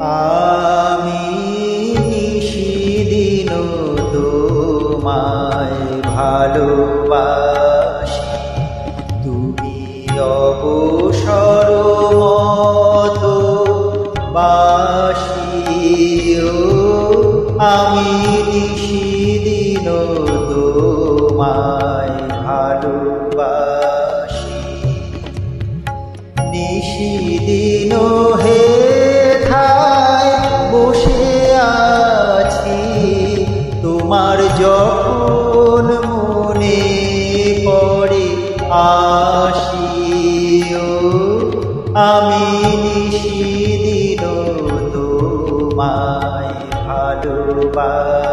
আমি নিশিদিন তোমায় ভালোবাসি। তুমি অবসর মতো বাসিও। আমি নিশিদিন তোমায় ভালোবাসি। নিশিদিন আসিও আমি নিশিদিন তোমায় ভালোবাসি।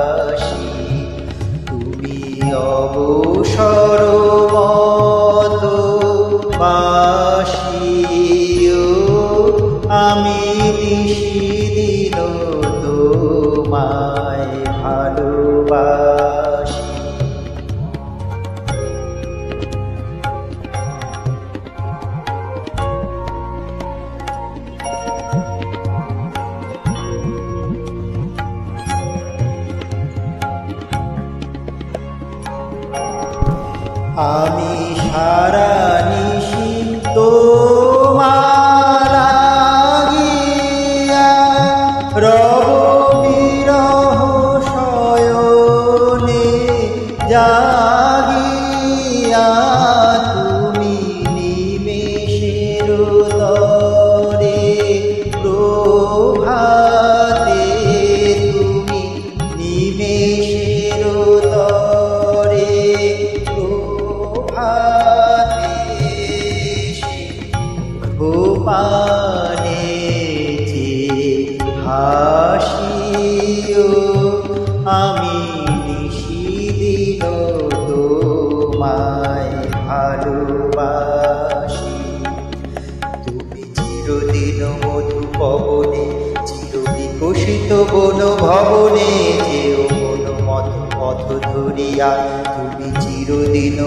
তুমি অবসর আমি সারা গোপানে যে হাসিও, আমি নিশিদিন তোমায় ভালোবাসি। তুমি চিরদিন মধু পবনে চির বিকশিত বন ভবনে যেও মন মত পথ ধরিয়া, তুমি চিরদিন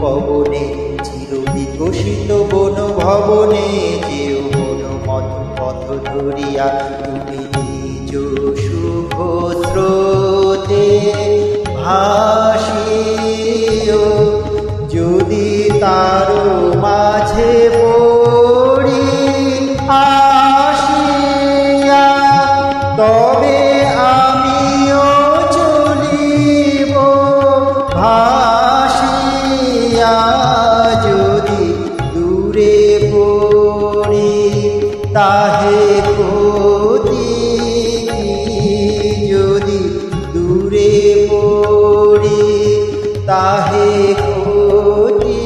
পবনে চির বিকশিত বন ভবনে যেও মন মত পথ ধরিয়া তুমি নিজ শুভ স্রোতে ভাসিও তাহে ক্ষতি যদি দূরে পড়ি তাহে ক্ষতি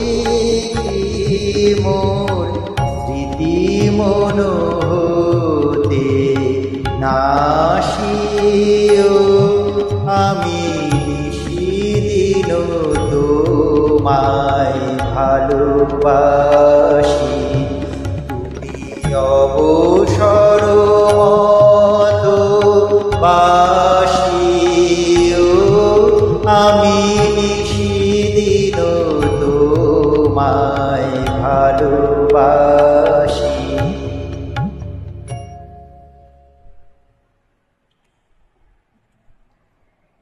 কি? মোর স্মৃতি মন নাশিও আমি নিশিদিন তোমায় ভালোবাসি Amin.